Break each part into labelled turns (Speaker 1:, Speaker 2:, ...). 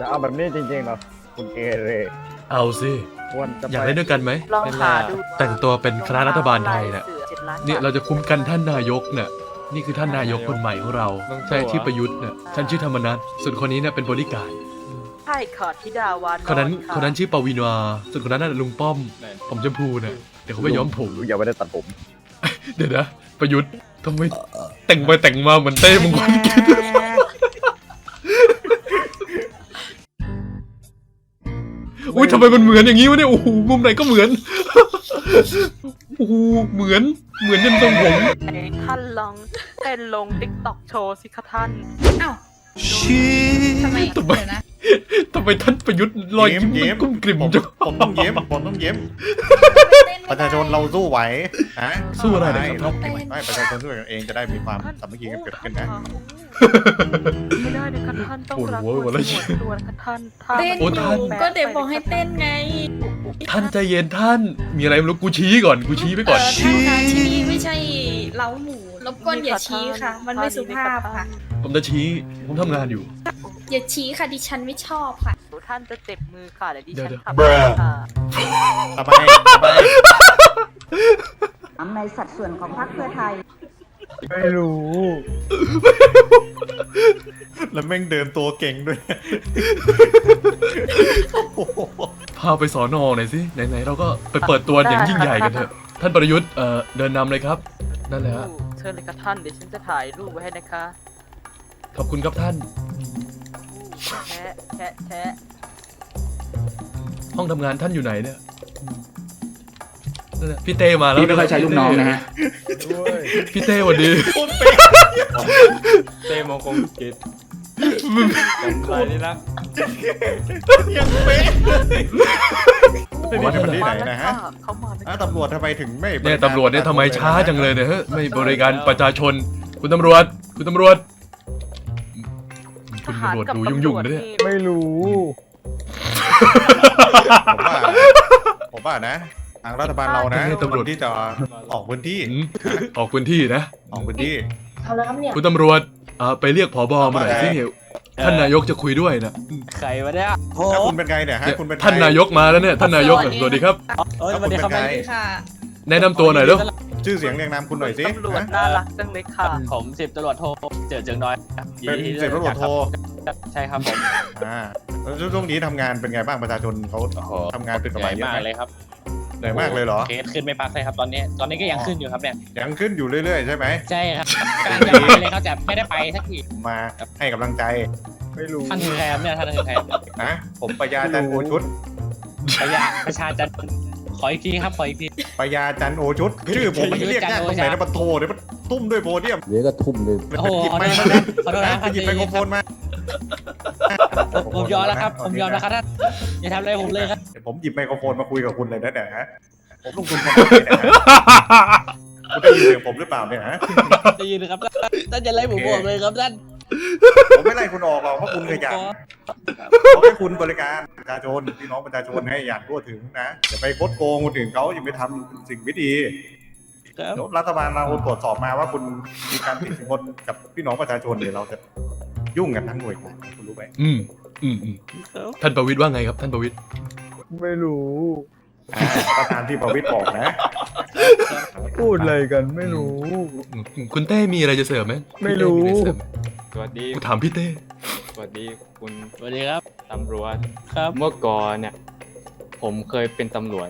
Speaker 1: จะเอาแบบนี้จริงๆเหรอคุณเกเร
Speaker 2: เอาสิ
Speaker 1: ควรจะ
Speaker 2: อยาก
Speaker 1: ไป
Speaker 2: เล่นด้วยกันไหม
Speaker 3: ลองหาดู
Speaker 2: แต่งตัวเป็นคณะรัฐบาลไทยน่ะ
Speaker 3: เจ็ดล้าน
Speaker 2: เนี่ยเราจะคุ้มกันท่านนายกเนี่ยนี่คือท่านนายกคนใหม่ของเราใช่ชื่อประยุทธ์เนี่ยท่านชื่อธรรมนัฐส่วนคนนี้เนี่ยเป็นบริการด
Speaker 3: ใช่ค่ะธิดาวาน
Speaker 2: คนนั้นะคนนั้นชื่อปวีนาส่วนคนนั้นน่ะลุงป้อม ผมชมพูเนี่ยเดี๋ยวเขาไปย้อมผม
Speaker 1: อย่าไม่ได้ตัดผม
Speaker 2: เดี๋ยวนะประยุทธ์ทำไมแต่งไปแต่งมาเหมือนเต้มงคลกิจ อุ้ยทำไมมันเหมือนอย่างนี้วะเนี่ยโอ้โหมุมไหนก็เหมือนโอ้โหเหมือนเหมือนยันทรงผม
Speaker 3: ไอ้ท่านลองเต้นลงติ๊กต็อกโชว์สิคะท่าน
Speaker 4: อ้าว
Speaker 2: ชี้
Speaker 4: ทำไม
Speaker 2: ทำไม
Speaker 4: เดี๋ยวนะ
Speaker 2: ทำไมท่านประยุทธ์รอยยิ้ม มันกุ้มกลิ่ม
Speaker 5: ผม
Speaker 2: จัง
Speaker 5: ผมต้องยิ้มผมต้องยิ้ม
Speaker 4: เต้น
Speaker 5: ป
Speaker 4: ไม่
Speaker 5: ระ
Speaker 4: ได้
Speaker 5: ชาชนเราสู้ไหวฮะ
Speaker 2: สู้อะไรนะ
Speaker 5: ไม่
Speaker 2: ครับ
Speaker 5: ไม่ประชาชนสู้กันเองจะได้มีความสามัคคีกันเกิดขึ้นนะ
Speaker 3: ไม่ได้นะคะท่านต้อง
Speaker 2: ปวด
Speaker 3: รัก
Speaker 2: หัว
Speaker 3: ค
Speaker 2: หมด
Speaker 3: น
Speaker 2: แล้ว
Speaker 3: สงวนตัวนะคะท่านท่าน
Speaker 4: เต้น
Speaker 2: โอ้
Speaker 4: อ
Speaker 2: ท่าน
Speaker 4: ยู่ก็เดี๋ยวบอกให้เต้นไง
Speaker 2: ท่านใจเย็นท่าน มีอะไรไม่รู้กูชี้ก่อนกูชี้ไป
Speaker 4: เอ
Speaker 2: ก่อน
Speaker 4: อท่านคะชี้ไม่ใช่เล้าหมูรบกวนอย่าชี้ค่ะ มันไม่สุภาพค่ะ
Speaker 2: ผมจะชี้ผมทำงานอยู่
Speaker 4: อ ย่าชี้ค่ะดิฉันไม่ชอบค่ะ
Speaker 3: ท่านจะเจ็บมือค่ะเดี๋ยวดิฉัน
Speaker 2: เดี๋ยว
Speaker 3: ทำให้ค่ะ
Speaker 5: ทำไมทำไม
Speaker 6: ในสัดส่วนของพรรคเพื่อไทย
Speaker 1: ไม่รู้
Speaker 5: แล้วแม่งเดินตัวเก่งด้วย โอ้โห
Speaker 2: พาไปสอนอหน่อยสิไหนๆเราก็ไปเปิดตัวอย่างยิ่งใหญ่กันเถอะ ท่านประยุทธ์เอ่อเดินนำเลยครับ นั่นแหละฮะ
Speaker 3: เชิญเลยค่ะท่านเดี๋ยวฉันจะถ่ายรูปไว้ให้นะคะ
Speaker 2: ขอบคุณครับท่าน
Speaker 3: แชะแชะแชะ
Speaker 2: ห้องทำงานท่านอยู่ไหนเนี่ยนั่นน่ะพี่เต้มาแล้ว
Speaker 7: พี่ไม่ค่อยใช้ลูกน้องนะฮะ
Speaker 1: ด้วย
Speaker 2: พี่เต้สวัสดี
Speaker 8: เต้มงคงกิจไปนี่นะ
Speaker 5: ยังเป๊ะไม่มี
Speaker 2: ว่า
Speaker 5: ที่ไหนนะฮะ
Speaker 3: เขามาแล้ว
Speaker 5: อ้าวตำรวจทำไมถึงไม่
Speaker 2: เนี่ยตำรวจเนี่ยทำไมช้าจังเลยเนี่ยเฮ้ยไม่บริการประชาชน คุณตำรวจ คุณตำรวจ คุณตำรวจดูยุ่งๆนะเนี่ย
Speaker 1: ไม่รู้
Speaker 5: ผมว่าผมว่านะทางรัฐบาลเรานะ
Speaker 2: ให้ตำรวจ
Speaker 5: ควที่จะออกพื้นที่
Speaker 2: อืมออกพื้นที่นะ
Speaker 5: ออกพื้นที่
Speaker 4: เอาแล้วครับเนี่ย
Speaker 2: คุณตำรวจอ่าไปเรียกผอบอมาหน่อยสิท่านนายกจะคุยด้วยนะ
Speaker 8: ใครวะเนี่ย
Speaker 5: ถ้าคุณเป็นไงเนี่ยฮะคุณเป็น
Speaker 2: ท่านนายกมาแล้วเนี่ยท่านนายกสวัสดีครับ
Speaker 8: เอ้ย
Speaker 5: แล้ว
Speaker 8: วันนี้
Speaker 5: คุณ
Speaker 8: เป็
Speaker 5: น
Speaker 8: ไม่
Speaker 5: ใคร
Speaker 4: ค่ะ
Speaker 2: แนะนำตัวหน่อยเร็ว
Speaker 5: ชื่อเสียงเรียงนามคุณหน่อยสิ
Speaker 3: ตำรวจ
Speaker 5: ฮะ
Speaker 3: น่ารักจังเลยค่ะ
Speaker 8: ผมสิบตำรวจโทเจอเจิงน้อย
Speaker 5: เป็นสิบตำรวจโท
Speaker 8: ใช่ครับผม
Speaker 5: อ่าแล้วช่วงนี้ทำงานเป็นไงบ้างประชาชนเขา
Speaker 8: โอ้โห
Speaker 5: ทำงานเป็นก
Speaker 8: เห
Speaker 5: ระ
Speaker 8: นื่
Speaker 5: บา
Speaker 8: อยย
Speaker 5: เยอะไหม
Speaker 8: มากเลยครับ
Speaker 5: เหนื่อยมากเลยเหรอ
Speaker 8: เคสขึ้นไม่ปักเลยครับตอนนี้ ตอนนี้ก็ยังขึ้นอยู่ครับเนี่ย
Speaker 5: ยังขึ้นอยู่เรื่อยๆใช่ไหม
Speaker 8: ใช่ครับกำลังจะไปเลยเขาจะไม่ได้ไปสักที
Speaker 5: มาให้กำลังใจ
Speaker 1: ไม่รู้
Speaker 8: ท่านคือใครครับเนี่ยท่านคือใครครับ
Speaker 5: นะผมปยาจันโอชุด
Speaker 8: ประยาประชาจันขออีกทีครับขออีกที
Speaker 5: ปยาจันโอชุดชื่อผมมันเรียกยากตรงไหนนะปะโทเดี๋ยวมันตุ้มด้วยโพเดียม
Speaker 7: เดี๋ยวก็ทุ่มเลย
Speaker 5: มัน
Speaker 8: โอ้โห
Speaker 5: หยิบ
Speaker 8: ขอ
Speaker 5: ไม
Speaker 8: โท
Speaker 5: ค์
Speaker 8: ษ
Speaker 5: มา
Speaker 8: นะขอโทษนะ
Speaker 5: หยิบไมโครโฟนมา
Speaker 8: ผมยอมแล้วครับ ผมยอมแล้วครับท่านอย่าทำอะไรผมเลยครับ
Speaker 5: เดี๋ยวผมหยิบไมโครโฟนมาคุยกับคุณเลยนะเนี่ยฮะผมลงทุนขนาดไหนเนยฮะคุณได้ยินเสียงผมหรือเปล่าเนี่ยฮะ
Speaker 8: จะยืนครับท่านจะไล่ผมบอกเลยครับท่าน
Speaker 5: ผมไม่ไล่คุณออกหรอกเพราะคุณขยันขอให้คุณบริการประชาชนพี่น้องประชาชนให้อย่างทั่วถึงนะอย่าไปคดโกงคนอื่นเขาอย่าไปทำสิ่งไม่ดี
Speaker 8: ครับ
Speaker 5: เดี๋ยวรัฐบาลเราตรวจสอบมาว่าคุณมีการติดสินบนกับพี่น้องประชาชนเดี๋ยวเราจะ ยุ่งกันทั้งหน่วยงานคุณรู้ไหม
Speaker 2: อืมอืมอืมท่านประวิตรว่าไงครับ ท่านประวิตร
Speaker 1: ไม่รู้
Speaker 5: อ่าก็ตามที่ประวิตรบอกนะ
Speaker 1: พูดอะไรกันไม่รู้
Speaker 2: อืมคุณเต้มีอะไรจะเสริมไหม
Speaker 1: ไม่รู้
Speaker 2: พี่เต้อะไเสมไหม
Speaker 8: สวัสดี
Speaker 2: กูถามพี่เต้
Speaker 8: สวัสดีคุณสวัสดีครับ
Speaker 9: ตำรวจ
Speaker 8: ครับ
Speaker 9: เมื่อก่อนเนี่ย ผมเคยเป็นตำรวจ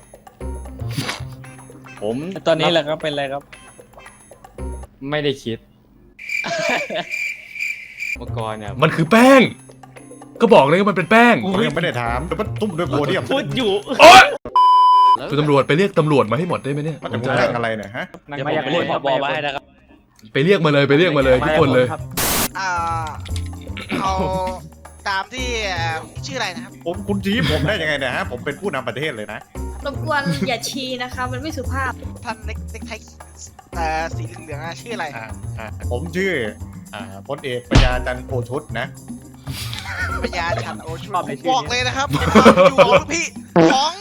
Speaker 9: ผม
Speaker 8: ตอนนี้แหละครับเป็นอะไรครับ
Speaker 9: ไม่ได้คิด เมื่อก่อนเนี่ย
Speaker 2: มันคือแป้ง ก็บอกเลยว่ามันเป็นแป้ง
Speaker 5: ผมยังไม่ได้ถามแต่มันตุ้มด้วยโพเดียม
Speaker 8: พูดอยู่
Speaker 2: โอ๊ยคุณตำรวจไปเรียกตำรวจมาให้หมดได้ไหมเนี่ย
Speaker 5: มันจะพูดเรื่องอะไรเนี่ยฮะ
Speaker 9: นั่ง
Speaker 8: เดี๋ยว
Speaker 9: ไม่
Speaker 8: ผม
Speaker 9: อยาก
Speaker 8: ไปเรียกผบมาให้นะครับ
Speaker 2: ไปเรียกมาเลยไปเรียกมาเลยทุกคนเลย
Speaker 10: อ่าเอาตามที่เอ่อชื่ออะไรนะครับ
Speaker 5: ผมคุณชี้ผมได้ยังไงเนี่ยฮะผมเป็นผู้นำประเทศเลยนะ
Speaker 4: รบกวนอย่าชี้นะคะ มันไม่สุภาพ
Speaker 10: ท่านเล็กเล็กไทยเอ่อสีเหลืองๆอะชื่ออะไร
Speaker 5: อ่าอ่าผมชื่ออ่า พลเอกปยาจันโอชุดนะ
Speaker 10: ปัญญาชันโอชู
Speaker 8: ชอบในชื่อนี้
Speaker 10: บอกเลยนะครับความอยู่ของพี่ของ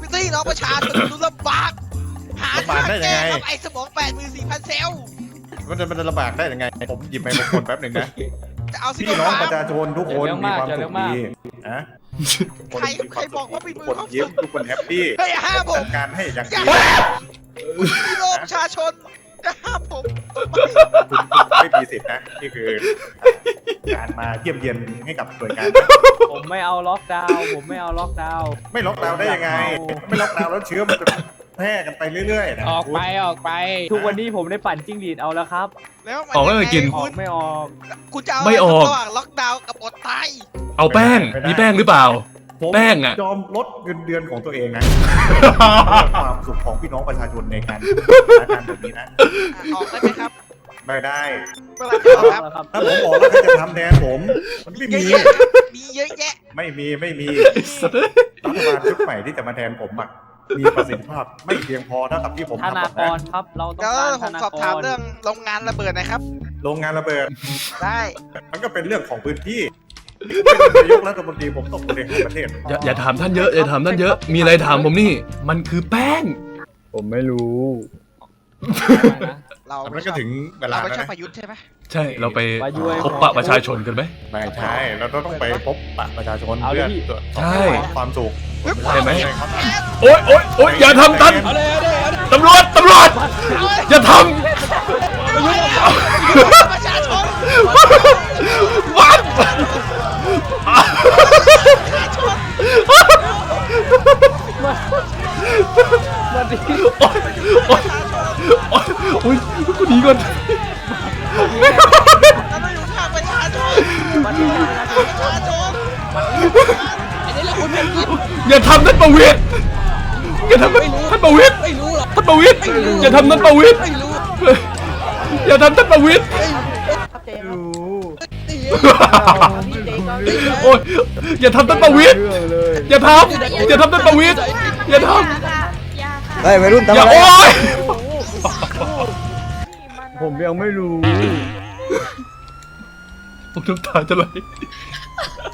Speaker 10: พี่ตี้น้องประชาชนดูลำบากหาทางแก้ครับไอ้สมองแปดหมื่นสี่พันเซลล์
Speaker 5: มันจะมันจะลำบากได้ยังไง ผมหยิบไมโครโฟนแป๊บหนึ่งนะ
Speaker 10: จะเอาซิโน
Speaker 5: พี่น้อง
Speaker 10: ฟา
Speaker 5: ป
Speaker 10: ร์
Speaker 5: ระชาชนทุกคน
Speaker 9: อย่าเรื่อง
Speaker 5: มี
Speaker 9: มาก
Speaker 5: ความ
Speaker 9: อย่า
Speaker 5: สุ
Speaker 9: เรื่
Speaker 5: ข
Speaker 9: องมาก
Speaker 5: ดีนะ
Speaker 10: ใครใครบอกว่ามีมือ
Speaker 5: คน
Speaker 10: เขา
Speaker 5: ยิ้มทุกคนแฮปปี้
Speaker 10: เฮ้ยห้ามผม
Speaker 5: การให้อย่าง
Speaker 10: อย่า
Speaker 5: ดี
Speaker 10: ห้ามพี่น้องประชาชน จะห้ามผมทำไม
Speaker 5: คุณคุณไม่มีสิทธินะนี่คือการมาเยี่ยมเยียนให้กับหน่วยงาน
Speaker 9: ผมไม่เอาล็อกดาวน์ผมไม่เอาล็อกดาวน์
Speaker 5: ไม่ล็อกดาวน์ได้ยังไง ไม่ล็อกดาวน์แล้วเชื้อมันจะแพร่กันไปเรื่อยๆนะ
Speaker 8: ออกไปออกไป
Speaker 9: ทุกวันนี้ผมได้ปั่นจิ้งหรีดเอาแล้วครับ
Speaker 10: แล้วมัน
Speaker 2: ออกแล้ว
Speaker 10: ยัง
Speaker 2: ไม่
Speaker 10: ไง
Speaker 2: กิน
Speaker 9: ออกไม่ออก
Speaker 10: คุณจะเอา
Speaker 2: ไม่ออก
Speaker 10: ระหว่างล็อกดาวน์กับอดตาย
Speaker 2: เอาแป้ง มีแป้งหรือเปล่า
Speaker 5: ผม
Speaker 2: แป้งอะ
Speaker 5: ยอมลดเงินเดือนของตัวเองนะ ความสุขของพี่น้องประชาชนในการสถานการณ์แบบนี้นะ
Speaker 10: อะออกได้ไหมครับ
Speaker 5: ไม่ได้
Speaker 10: เมื่อไหรจะออกครับ
Speaker 9: แล้วครับ
Speaker 5: ถ้าผมบอกแล้วใครจะทำแทนผม มันไม่
Speaker 10: เยอะ
Speaker 5: มี
Speaker 10: แยะครับมีเยอะแยะ
Speaker 5: ไม่มีไม่มี
Speaker 2: สัตว์เอ้ย
Speaker 5: รัฐบาลชุดใหม่ที่จะมาแทนผมอะมีประสิทธิภาพไม่เพียงพอเท่ากับที่ผม
Speaker 9: ธ
Speaker 5: ทำห
Speaker 9: นาร
Speaker 5: อก
Speaker 9: ก
Speaker 5: นะ
Speaker 9: รครับ เราต้อง
Speaker 10: แล้ว
Speaker 9: การ
Speaker 10: ผ
Speaker 9: ธ
Speaker 10: ม
Speaker 9: นา
Speaker 10: สอบ
Speaker 9: ก
Speaker 10: ถาม
Speaker 9: ร
Speaker 10: เรื่องโรงงานระเบิดหนะครับ
Speaker 5: โรงงานระเบิด
Speaker 10: ได้
Speaker 5: มันก็เป็นเรื่องของพื้นที่เป็ นนายกรัฐมนตรีผมต้องบริหารประเทศ
Speaker 2: อย่าอย่าถามท่านเยอะอย่าถามท่านเยอะมีอะไรถามผมนี่ มันคือแป้ง
Speaker 1: ผมไม่รู้
Speaker 10: เรา
Speaker 5: มัน
Speaker 10: ไม่ช
Speaker 5: ก็
Speaker 10: อบ
Speaker 5: ถึงเวลา
Speaker 10: เราไม่
Speaker 5: แล้ว
Speaker 10: ชอบ
Speaker 5: นะ
Speaker 10: ประยุทธ์ใช่ไหม
Speaker 2: ใช่เราไป
Speaker 9: มายุ้ย
Speaker 2: พบปะประชาชนกันไหม
Speaker 5: ไม่ใช่เราต้องไปพบปะประชาชน
Speaker 9: เอาดิ
Speaker 5: เพื่อ
Speaker 9: พี่
Speaker 5: ตรวจสอบ
Speaker 2: ใช่
Speaker 5: ความสุข
Speaker 2: ใช่ไหม
Speaker 5: ครับ
Speaker 2: โอ๊ยโอ๊ยโอ๊ยอย่าทำท่าน
Speaker 8: เอาเลยเอาเลยเอาเลย
Speaker 2: ตำรวจตำรวจอย่าท
Speaker 10: ประชาชนำ
Speaker 2: วัด
Speaker 9: มาดิ
Speaker 2: โอ๊ยโอ๊ยโอ๊ยโอ๊ยกูห นีก่อน
Speaker 10: เราต้องอยู่ข้างประชาชน
Speaker 9: มาดิ
Speaker 10: ประชาชน
Speaker 8: อันนี้แหละคุณไม่รู้
Speaker 2: อย่าทำท่านประวิตรอย่าทำท่านท่านประวิตร
Speaker 8: ไม่รู้หรอก
Speaker 2: ท่านประวิตรอย่าทำท่านประวิตร
Speaker 8: ไม่รู้
Speaker 2: อย่าทำท่านประวิตร
Speaker 1: ไม่รู้
Speaker 2: โอ๊ยอย่าทำท่านประวิตร
Speaker 1: เรื่องเลย
Speaker 2: อย่าทำอย่าทำท่านประวิตรอย่าท
Speaker 4: ยาค่ะ
Speaker 1: เฮ้ยวัยรุ่นำทำ
Speaker 2: อย่า
Speaker 1: อะไร
Speaker 2: โอ๊ย
Speaker 1: ผม ยังไม่รู้
Speaker 2: ผมน้ำตาจะไหล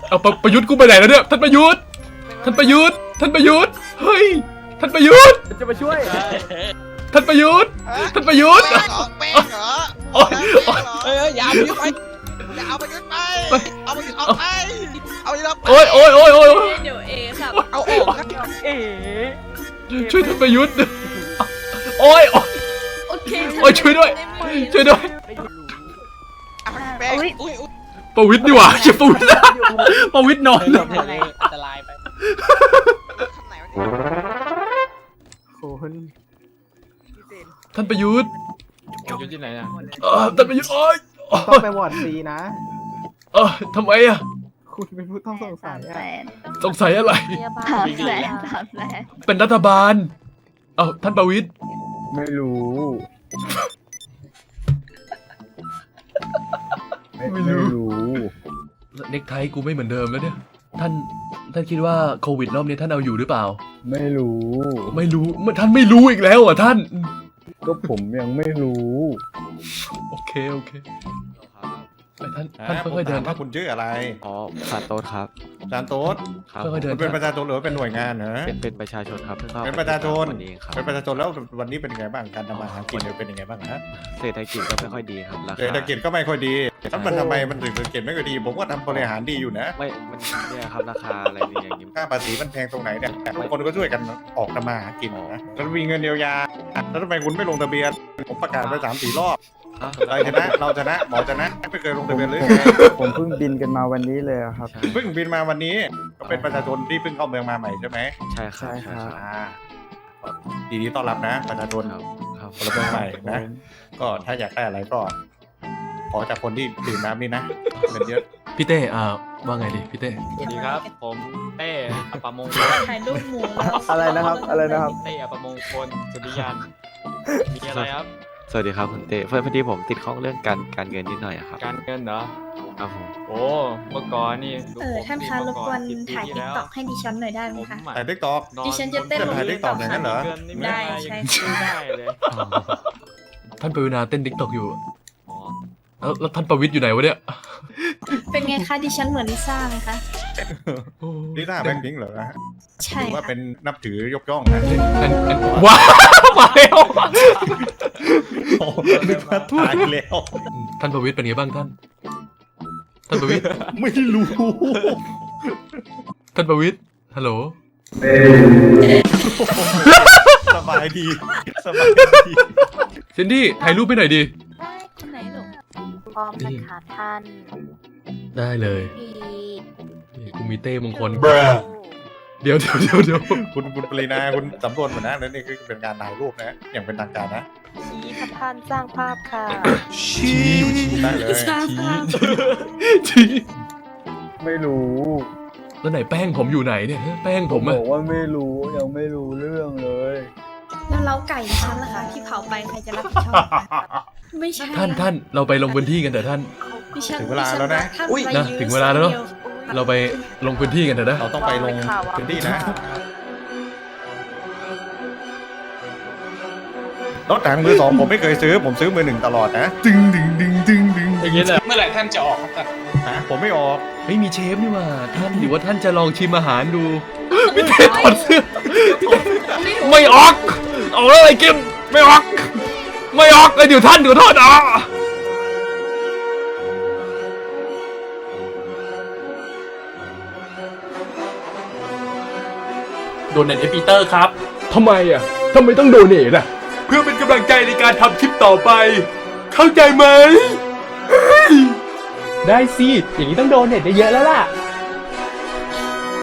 Speaker 2: เอาประประยุทธ์กูไปไหนแล้วเนี่ย ท่านประยุทธ์ ท่านประยุทธ์ ท่านประยุทธ์ เฮ้ย ท่านประยุทธ์
Speaker 9: จะมาช่วย
Speaker 2: ท่านประยุทธ์ ท่านประยุทธ์
Speaker 10: แป้งเหรอแป้งเหรอ
Speaker 2: โอ๊ย
Speaker 10: แป้งเหรอ
Speaker 8: เอ้ยเอ้ยอย่าเอาไปยุ่งไป
Speaker 10: อย่าเอาประยุทธ์ไป เอาประยุทธ์ออกไป เอาประยุทธ์ออกไป
Speaker 2: โอ๊ยโอ๊ยโอ๊ยโอ๊ย
Speaker 4: เดี๋ยวเอค่ะ
Speaker 10: เอาออกครับ
Speaker 9: เอ๋
Speaker 2: ช่วยท่านประยุทธ์ โอ๊ยโอ๊ย
Speaker 4: โอเค
Speaker 2: โอ๊ยช่วยด้วย ช่วยด้วย
Speaker 10: เอาแป้งอุ้ยอุ้ย
Speaker 2: ประวิทย์ดีกว่าเชี่ยประวิทย์ประวิทย์นอน
Speaker 8: เรื่องอะไรอันตรายไป
Speaker 10: คำไหนวะเนี่ย
Speaker 1: คน
Speaker 2: ท่านประยุทธ์
Speaker 9: ผมอยู่ที่ไหนอะ
Speaker 2: เออท่านประยุทธ์โอ๊ยโอ๊
Speaker 1: ต้อง
Speaker 2: ย
Speaker 1: ไปวอร์ดซีนะ
Speaker 2: เออทำไมอะ
Speaker 1: คุณเป็นผู้ต้องสงสัยอะ
Speaker 2: สงสัยอะไร
Speaker 3: สามแสน
Speaker 2: เป็นรัฐบาล เอ้าท่านประวิทย์
Speaker 1: ไม่รู้ ไม่ไม่รู้
Speaker 2: เน็กไทกูไม่เหมือนเดิมแล้วเนี่ย ท่าน ท่านคิดว่าโควิดรอบนี้ท่านเอาอยู่หรือเปล่า
Speaker 1: ไม่รู้
Speaker 2: ไม่รู้มันท่านไม่รู้อีกแล้วอะท่าน
Speaker 1: ก็ผมยังไม่รู้
Speaker 2: โอเค โอเคไป ท่าน
Speaker 5: อ่า
Speaker 2: ท่าน
Speaker 5: ผม
Speaker 2: ค่อยๆเดิ
Speaker 5: ถานมว่าคุณชื่ออะไร
Speaker 9: อ๋อซานโต้ครับ
Speaker 5: อาจารย์โต๊ด
Speaker 9: ครับ
Speaker 2: ค่อยๆเดิ
Speaker 5: คุ
Speaker 2: น
Speaker 5: ณเป็นประชาชนหรือว่าเป็นหน่วยงานเหรอ
Speaker 9: เป็นเป็นประชาชนครับเพิ่งเข้า
Speaker 5: เป็นประชาชน
Speaker 9: วันนี้ครับ
Speaker 5: เป็นประชาชนแล้ววันนี้เป็นยังไงบ้างการทำมาหากินเนี่ยเป็นยังไงบ้างฮะ
Speaker 9: เศรษฐกิจก็ไม่ค่อยดีครับราคา
Speaker 5: เศรษฐกิจก็ไม่ค่อยดีแล้วมันทำไมมันถึงเศรษฐกิจไม่ค่อยดี ผมก็ทำบริหารดีอยู่นะ
Speaker 9: ไม่มันเนี่ยครับราคาอะไรนี่อย่างนี้
Speaker 5: ค่าภาษีมันแพงตรงไหนเนี่ยบางคนก็ช่วยกันออกทำมาหากินนะแล้วมีเงินเยียวยาแล้วทำไมคุณไม่ลงทะเบียนผมประกาศไปสามสี่รอบ
Speaker 9: อ้าว
Speaker 5: เราชนะเราชนะหมอชนะไม่เคยลงทะเบียนเลย
Speaker 1: ผมเพิ่งบินกันมาวันนี้เลยอะครับ
Speaker 9: ใช่
Speaker 5: เพิ่งบินมาวันนี้ก็เป็นประชาชนที่เพิ่งเข้าเมืองมาใหม่ใช่ไหม
Speaker 9: ใช่ครับ
Speaker 1: ใช่ครับ
Speaker 5: อ่าดีดีต้อนรับนะ ประชาชน
Speaker 9: ครับครับ
Speaker 5: พลเมืองใหม่นะ ก็ถ้าอยากได้อะไรก็ขอจากคนที่ดื่มน้ำนี่นะเงินเยอะ
Speaker 2: พี่เต้อ่าว่าไงดิพี่เต้
Speaker 9: สวัสดีครับ ผมเต้อัปปมงคล
Speaker 4: ถ่ายรูปหมูแล้ว
Speaker 1: อะไรนะครับอะไรนะครับ
Speaker 9: เต้อัปปมงคลสุริยันมีอะไรครับ สวัสดีครับคุณเต้เพื่อนพอดีผมติดข้องเรื่องการการเงินนิดหน่อยครับ การเงินเหรอ ครับผม โอ้เมื่อก่อนนี่
Speaker 4: เออท่านคะรบกวนถ่ายติ๊กต็อกให้ดิฉันหน่อยได้ไหมคะ
Speaker 5: ถ่ายทิกตอก
Speaker 4: ดิฉันจะเต้น
Speaker 5: ถ่าย TikTok อย่างนั้นเหรอ
Speaker 4: ได้ใช่
Speaker 9: ได้เลย
Speaker 2: ท่านปวินาเต้นดิกตอกอยู่
Speaker 9: อ๋อ
Speaker 2: แล้วแล้วท่านประวิทย์อยู่ไหนวะเนี่ย
Speaker 4: เป็นไงคะดิฉันเหมือนลิซ่าไหมคะ
Speaker 5: ลิซ่าแบงค์พิงค์เหรอฮะ
Speaker 4: ใช่
Speaker 5: หรือว่า
Speaker 4: ค่ะ
Speaker 5: เป็นนับถือยกย่องนะ
Speaker 2: อันอันว้าวมาแล้ว
Speaker 5: โอ้นึกว่าตายแล้ว
Speaker 2: ท่านประวิทย์เป็นไงบ้างท่าน ท่านประวิตร
Speaker 5: ไม่รู้
Speaker 2: ท่านประวิตรฮัลโหล
Speaker 5: สบายดี สบายดี
Speaker 2: เซนดี้ถ่ายรูปไปหน่อยดิ
Speaker 4: ได้คนไหนหรอ
Speaker 3: พร้อมนะคะท่าน
Speaker 2: ได้เลย
Speaker 3: พี่
Speaker 2: นี่กูมีเต้มงคลเดี๋ยวเดี๋ยวเดี๋ยวเดี๋ยว
Speaker 5: คุณคุณปรีนาคุณสำรวจหมดนะนั่นนี่คือเป็นการถ่ายรูปนะ อย่างเป็นทางการนะ
Speaker 3: ชี้ ค่ะท่านสร้างภาพค่ะ
Speaker 5: ชี้ได้เลย
Speaker 4: ทราบภาพ
Speaker 2: ชี้
Speaker 1: ไม่รู้
Speaker 2: แล้วไหนแป้งผมอยู่ไหนเนี่ย แป้งผม
Speaker 1: บ
Speaker 2: อะ
Speaker 1: อกว่าไม่รู้ยังไม่รู้เรื่องเลย
Speaker 4: แล้วเล้าไก่ฉันล่ะคะที่เผาไปใครจะรับผิดชอบคะไม่ใช่
Speaker 2: ท่านท่านเราไปลงพื้นที่กันเถอะท่าน
Speaker 4: ดิฉัน
Speaker 5: ถึงเวลาแล้วนะ
Speaker 4: ดิฉั
Speaker 5: อุ้ย
Speaker 4: ไป
Speaker 2: นะ
Speaker 4: ยื
Speaker 2: ถึงเวลาแล้วเนอะ
Speaker 4: ดีย
Speaker 2: เราไปลงพื้นที่กันเถอะนะ
Speaker 5: เราต้องไปลงพื้นที่นะ รถถังมือสองผมไม่เคยซื้อ ผมซื้อมือหนึ่งตลอดนะดึงดึงดึงดึงดึง
Speaker 8: อย่างนี้เลยเมื่อไหร่ท่านจะออกครับท่าน
Speaker 5: ฮะผมไม่ออก
Speaker 2: ไม่มีเชฟนี่หว่าท่านหรือว่าท่านจะลองชิมอาหารดูไม่เทถอดเสื้อไม่ออกออกแล้วอะไรกิมไม่ออก ไม่ออกเลยเดี๋ยวท่านเดี๋ยวโทษอะโดนเน็ตเอปีเตอร์ครับทำไมอะทำไมต้องโดนเน็ตอะเพื่อเป็น กำลังใจในการทำคลิปต่อไป เข้าใจไหม ได้สิ อย่างนี้ต้องโดนเน็ตเยอะแล้วล่ะ